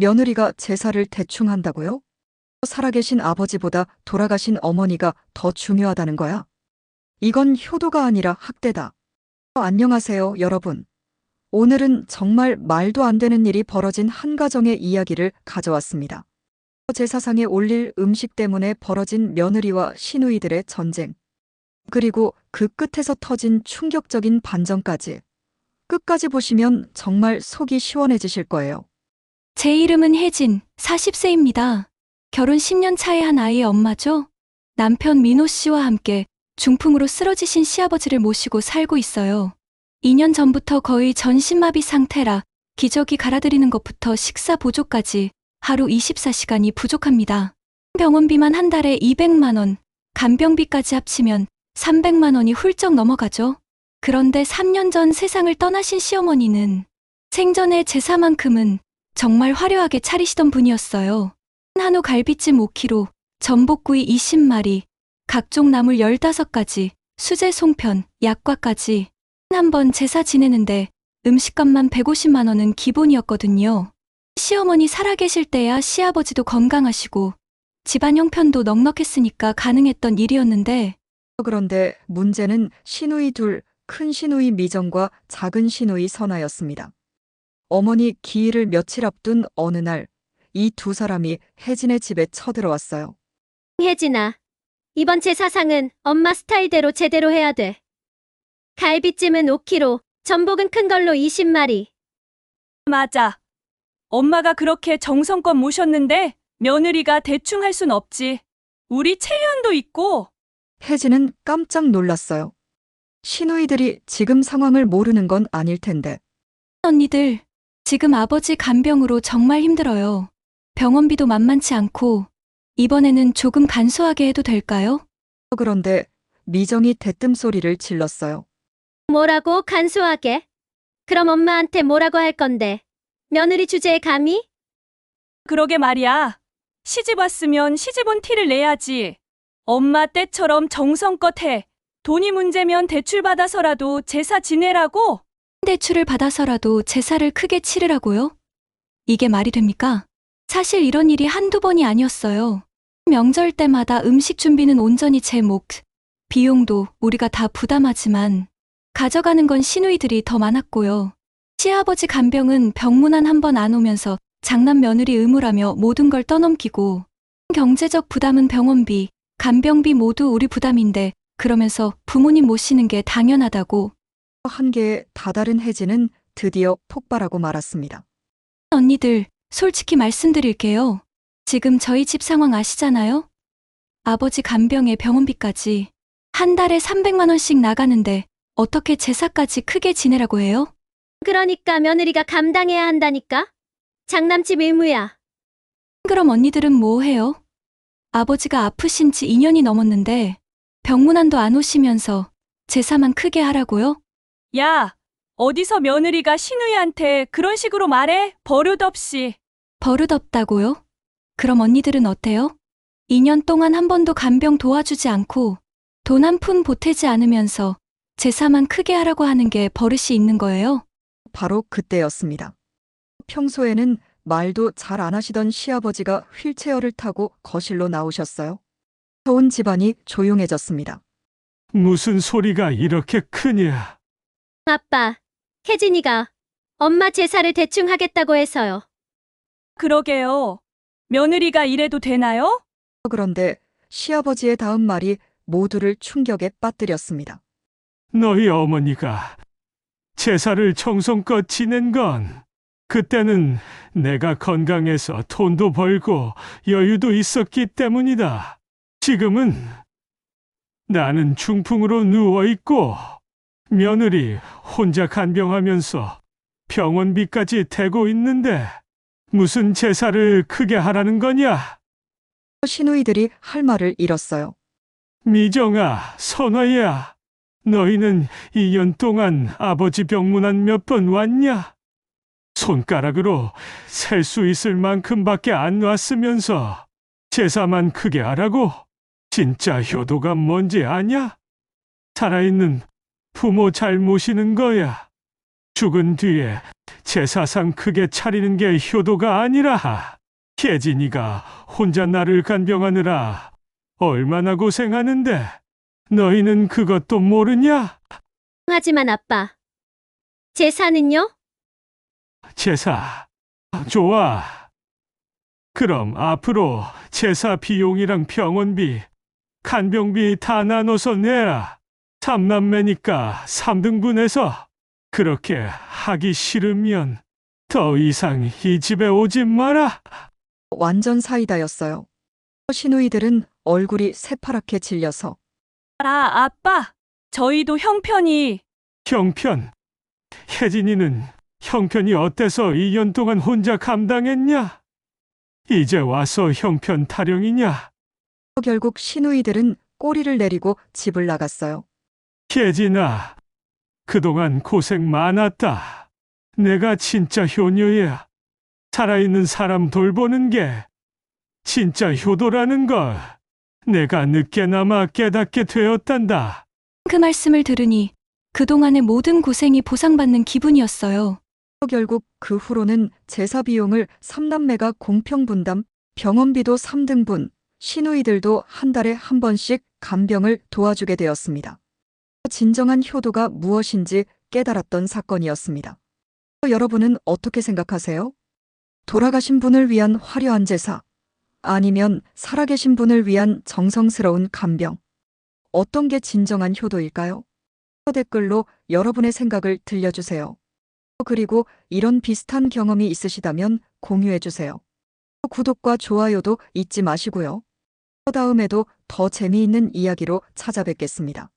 며느리가 제사를 대충 한다고요? 살아계신 아버지보다 돌아가신 어머니가 더 중요하다는 거야. 이건 효도가 아니라 학대다. 안녕하세요, 여러분. 오늘은 정말 말도 안 되는 일이 벌어진 한 가정의 이야기를 가져왔습니다. 제사상에 올릴 음식 때문에 벌어진 며느리와 시누이들의 전쟁. 그리고 그 끝에서 터진 충격적인 반전까지. 끝까지 보시면 정말 속이 시원해지실 거예요. 제 이름은 혜진, 40세입니다. 결혼 10년 차의 한 아이의 엄마죠. 남편 민호 씨와 함께 중풍으로 쓰러지신 시아버지를 모시고 살고 있어요. 2년 전부터 거의 전신마비 상태라 기저귀 갈아드리는 것부터 식사 보조까지 하루 24시간이 부족합니다. 병원비만 한 달에 200만 원, 간병비까지 합치면 300만 원이 훌쩍 넘어가죠. 그런데 3년 전 세상을 떠나신 시어머니는 생전의 제사만큼은 정말 화려하게 차리시던 분이었어요. 한우 갈비찜 5kg, 전복구이 20마리, 각종 나물 15가지, 수제 송편, 약과까지 한 번 제사 지내는데 음식값만 150만 원은 기본이었거든요. 시어머니 살아계실 때야 시아버지도 건강하시고 집안 형편도 넉넉했으니까 가능했던 일이었는데 그런데 문제는 시누이 둘, 큰 시누이 미정과 작은 시누이 선아였습니다. 어머니 기일을 며칠 앞둔 어느 날, 이 두 사람이 혜진의 집에 쳐들어왔어요. 혜진아, 이번 제 사상은 엄마 스타일대로 제대로 해야 돼. 갈비찜은 5kg, 전복은 큰 걸로 20마리. 맞아. 엄마가 그렇게 정성껏 모셨는데 며느리가 대충 할 순 없지. 우리 채연도 있고 혜진은 깜짝 놀랐어요. 시누이들이 지금 상황을 모르는 건 아닐 텐데. 언니들, 지금 아버지 간병으로 정말 힘들어요. 병원비도 만만치 않고, 이번에는 조금 간소하게 해도 될까요? 그런데 미정이 대뜸 소리를 질렀어요. 뭐라고 간소하게? 그럼 엄마한테 뭐라고 할 건데? 며느리 주제에 감히? 그러게 말이야. 시집 왔으면 시집 온 티를 내야지. 엄마 때처럼 정성껏 해. 돈이 문제면 대출 받아서라도 제사 지내라고? 대출을 받아서라도 제사를 크게 치르라고요? 이게 말이 됩니까? 사실 이런 일이 한두 번이 아니었어요. 명절 때마다 음식 준비는 온전히 제 몫, 비용도 우리가 다 부담하지만 가져가는 건 시누이들이 더 많았고요. 시아버지 간병은 병문안 한 번 안 오면서 장남 며느리 의무라며 모든 걸 떠넘기고 경제적 부담은 병원비, 간병비 모두 우리 부담인데 그러면서 부모님 모시는 게 당연하다고 한계에 다다른 혜진은 드디어 폭발하고 말았습니다. 언니들, 솔직히 말씀드릴게요. 지금 저희 집 상황 아시잖아요? 아버지 간병에 병원비까지 한 달에 300만원씩 나가는데 어떻게 제사까지 크게 지내라고 해요? 그러니까 며느리가 감당해야 한다니까? 장남집 의무야. 그럼 언니들은 뭐 해요? 아버지가 아프신 지 2년이 넘었는데 병문안도 안 오시면서 제사만 크게 하라고요? 야, 어디서 며느리가 시누이한테 그런 식으로 말해? 버릇없이. 버릇없다고요? 그럼 언니들은 어때요? 2년 동안 한 번도 간병 도와주지 않고 돈 한 푼 보태지 않으면서 제사만 크게 하라고 하는 게 버릇이 있는 거예요? 바로 그때였습니다. 평소에는 말도 잘 안 하시던 시아버지가 휠체어를 타고 거실로 나오셨어요. 온 집안이 조용해졌습니다. 무슨 소리가 이렇게 크냐? 아빠, 혜진이가 엄마 제사를 대충 하겠다고 해서요. 그러게요. 며느리가 이래도 되나요? 그런데 시아버지의 다음 말이 모두를 충격에 빠뜨렸습니다. 너희 어머니가 제사를 정성껏 지낸 건 그때는 내가 건강해서 돈도 벌고 여유도 있었기 때문이다. 지금은 나는 중풍으로 누워 있고 며느리 혼자 간병하면서 병원비까지 대고 있는데 무슨 제사를 크게 하라는 거냐? 시누이들이 할 말을 잃었어요. 미정아, 선화야, 너희는 2년 동안 아버지 병문안 몇 번 왔냐? 손가락으로 셀 수 있을 만큼밖에 안 왔으면서 제사만 크게 하라고? 진짜 효도가 뭔지 아냐? 살아있는 부모 잘 모시는 거야. 죽은 뒤에 제사상 크게 차리는 게 효도가 아니라 혜진이가 혼자 나를 간병하느라 얼마나 고생하는데 너희는 그것도 모르냐? 하지만 아빠. 제사는요? 제사. 좋아. 그럼 앞으로 제사 비용이랑 병원비, 간병비 다 나눠서 내라. 삼남매니까 3등분해서 그렇게 하기 싫으면 더 이상 이 집에 오지 마라. 완전 사이다였어요. 시누이들은 얼굴이 새파랗게 질려서 아, 아빠. 저희도 형편이 형편. 혜진이는 형편이 어때서 2년 동안 혼자 감당했냐? 이제 와서 형편 타령이냐? 결국 시누이들은 꼬리를 내리고 집을 나갔어요. 혜진아, 그동안 고생 많았다. 내가 진짜 효녀야. 살아있는 사람 돌보는 게 진짜 효도라는 걸 내가 늦게나마 깨닫게 되었단다. 그 말씀을 들으니 그동안의 모든 고생이 보상받는 기분이었어요. 결국 그 후로는 제사 비용을 삼남매가 공평 분담, 병원비도 3등분, 시누이들도 한 달에 한 번씩 간병을 도와주게 되었습니다. 진정한 효도가 무엇인지 깨달았던 사건이었습니다. 여러분은 어떻게 생각하세요? 돌아가신 분을 위한 화려한 제사, 아니면 살아계신 분을 위한 정성스러운 간병, 어떤 게 진정한 효도일까요? 댓글로 여러분의 생각을 들려주세요. 그리고 이런 비슷한 경험이 있으시다면 공유해주세요. 구독과 좋아요도 잊지 마시고요. 다음에도 더 재미있는 이야기로 찾아뵙겠습니다.